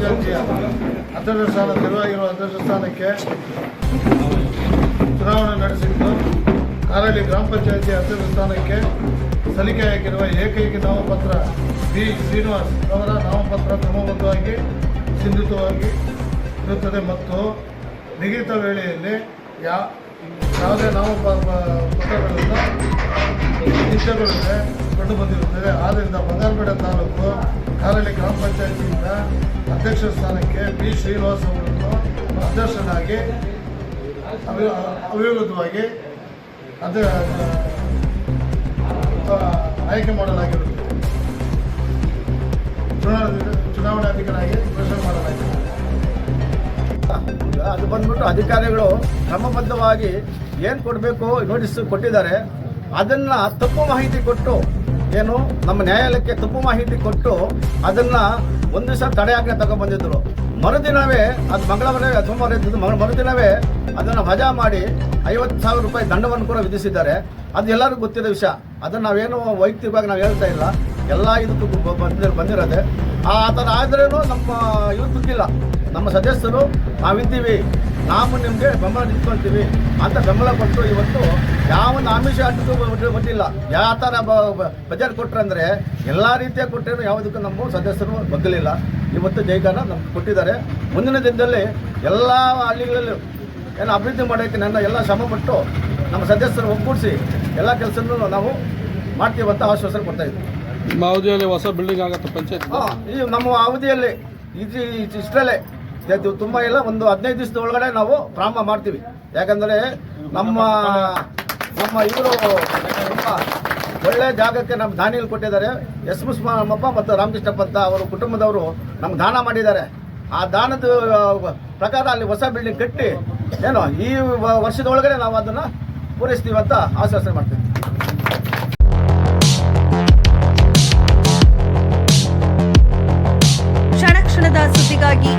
ಕಾರಲ್ಲಿ ಗ್ರಾಮ ಪಂಚಾಯತಿಯ ಅಧ್ಯಕ್ಷ ಸ್ಥಾನ ತೆರವಾಗಿರುವ ಅಧ್ಯಕ್ಷ ಸ್ಥಾನಕ್ಕೆ ಚುನಾವಣೆ ನಡೆಸಿದ್ದು. ಕಾರಳ್ಳಿ ಗ್ರಾಮ ಪಂಚಾಯಿತಿ ಅಧ್ಯಕ್ಷ ಸ್ಥಾನಕ್ಕೆ ಸಲ್ಲಿಕೆಯಾಗಿರುವ ಏಕೈಕ ನಾಮಪತ್ರ ಬಿ. ಶ್ರೀನಿವಾಸ್ ಅವರ ನಾಮಪತ್ರ ಕ್ರಮಬದ್ಧವಾಗಿ ಸಿಂಧಿತವಾಗಿ ಇರುತ್ತದೆ ಮತ್ತು ನಿಗದಿತ ವೇಳೆಯಲ್ಲಿ ಯಾ ಯಾವುದೇ ನಾಮಪತ್ರಗಳಿಂದ ನಿತ್ಯಗಳಿಂದ ಕಂಡು ಬಂದಿರುತ್ತದೆ. ಆದ್ದರಿಂದ ಬಂಗಾರಪೇಟೆ ತಾಲೂಕು ಕಾರಳಿ ಗ್ರಾಮ ಪಂಚಾಯತಿಯಿಂದ ಅಧ್ಯಕ್ಷ ಸ್ಥಾನಕ್ಕೆ ಬಿ ಶ್ರೀನಿವಾಸ್ ಅವರನ್ನು ಅಧ್ಯಕ್ಷನಾಗಿ ಅವಿ- ಅವಿರೋಧವಾಗಿ ಆಯ್ಕೆ ಮಾಡಲಾಗಿರುತ್ತದೆ. ಚುನಾವಣಾ ಚುನಾವಣಾಧಿಕಾರಿಯಾಗಿ ಘೋಷಣೆ ಮಾಡಲಾಗಿದೆ. ಅದು ಬಂದ್ಬಿಟ್ಟು ಅಧಿಕಾರಿಗಳು ಕ್ರಮಬದ್ಧವಾಗಿ ಏನು ಕೊಡಬೇಕು ನೋಟಿಸ್ ಕೊಟ್ಟಿದ್ದಾರೆ. ಅದನ್ನ ತಪ್ಪು ಮಾಹಿತಿ ಕೊಟ್ಟು, ಏನು, ನಮ್ಮ ನ್ಯಾಯಾಲಯಕ್ಕೆ ತಪ್ಪು ಮಾಹಿತಿ ಕೊಟ್ಟು ಅದನ್ನ ಒಂದು ದಿವಸ ತಡೆಯಾಜ್ಞೆ ತಗೊಂಡ್ಬಂದಿದ್ರು ಮರುದಿನವೇ ಅದು ಮಂಗಳವಾರ ಸೋಮವಾರ ಇದ್ದದ್ದು, ಮರು- ಮರುದಿನವೇ ಅದನ್ನು ವಜಾ ಮಾಡಿ ಐವತ್ತು ಸಾವಿರ ರೂಪಾಯಿ ದಂಡವನ್ನು ಕೂಡ ವಿಧಿಸಿದ್ದಾರೆ. ಅದು ಎಲ್ಲರಿಗೂ ಗೊತ್ತಿರೋ ವಿಷಯ. ಅದನ್ನು ನಾವೇನು ವೈಯಕ್ತಿಕವಾಗಿ ನಾವು ಹೇಳ್ತಾ ಇಲ್ಲ. ಎಲ್ಲ ಇದಕ್ಕೂ ಬಂದಿರೋ ಬಂದಿರ ಬಂದಿರೋದೆ. ಆ ಥರ ಆದ್ರೂ ನಮ್ಮ ಇವ್ರು ನಮ್ಮ ಸದಸ್ಯರು, ನಾವಿದ್ದೀವಿ. ನಾವು ನಿಮಗೆ ಬೆಂಬಲ ನಿಂತ್ಕೊಳ್ತೀವಿ ಅಂತ ಬೆಂಬಲ ಕೊಟ್ಟು ಇವತ್ತು ಯಾವ ಆಮಿಷ ಅಂತ ಕೊಟ್ಟಿಲ್ಲ ಯಾವ ಥರ ಬಜೆಟ್ ಕೊಟ್ಟರೆ ಅಂದರೆ ಎಲ್ಲ ರೀತಿಯ ಕೊಟ್ಟರೂ ಯಾವುದಕ್ಕೂ ನಮ್ಮ ಸದಸ್ಯರು ಬಗ್ಗಲಿಲ್ಲ. ಇವತ್ತು ಜೈಕಾರ ನಮ್ಗೆ ಕೊಟ್ಟಿದ್ದಾರೆ. ಮುಂದಿನ ದಿನದಲ್ಲಿ ಎಲ್ಲ ಹಳ್ಳಿಗಳಲ್ಲೂ ಏನು ಅಭಿವೃದ್ಧಿ ಮಾಡೋಕ್ಕೆ ನನ್ನ ಎಲ್ಲ ಶ್ರಮಪಟ್ಟು ನಮ್ಮ ಸದಸ್ಯರು ಒಗ್ಗೂಡಿಸಿ ಎಲ್ಲ ಕೆಲಸನೂ ನಾವು ಮಾಡ್ತೀವಿ ಅಂತ ಆಶ್ವಾಸನೆ ಕೊಡ್ತಾ ಇದ್ದೀವಿ ನಿಮ್ಮ ಅವಧಿಯಲ್ಲಿ ಹೊಸ ಬಿಲ್ಡಿಂಗ್ ಆಗುತ್ತೆ ಪಂಚಾಯತ್? ಹಾಂ ಈ ನಮ್ಮ ಅವಧಿಯಲ್ಲಿ ಇದು ಇಷ್ಟರಲ್ಲೇ ತುಂಬ ಇಲ್ಲ ಒಂದು ಹದಿನೈದು ದಿವಸದ ಒಳಗಡೆ ನಾವು ಪ್ರಾರಂಭ ಮಾಡ್ತೀವಿ. ಯಾಕಂದರೆ ನಮ್ಮ ನಮ್ಮ ಇವರು ಒಳ್ಳೆ ಜಾಗಕ್ಕೆ ನಮ್ಮ ದಾನಿಯಲ್ಲಿ ಕೊಟ್ಟಿದ್ದಾರೆ. ಎಸ್ ನಮ್ಮಪ್ಪ ಮತ್ತು ರಾಮಕೃಷ್ಣಪ್ಪ ಅಂತ ಅವರು ಕುಟುಂಬದವರು ನಮ್ಗೆ ದಾನ ಮಾಡಿದ್ದಾರೆ. ಆ ದಾನದ ಪ್ರಕಾರ ಅಲ್ಲಿ ಹೊಸ ಬಿಲ್ಡಿಂಗ್ ಕಟ್ಟಿ ಏನೋ ಈ ವ- ವರ್ಷದ ಒಳಗಡೆ ನಾವು ಅದನ್ನು ಪೂರೈಸ್ತೀವಿ ಅಂತ ಆಶ್ವಾಸನೆ ಮಾಡ್ತೀವಿ ಕ್ಷಣ ಕ್ಷಣದ ಸುದ್ದಿಗಾಗಿ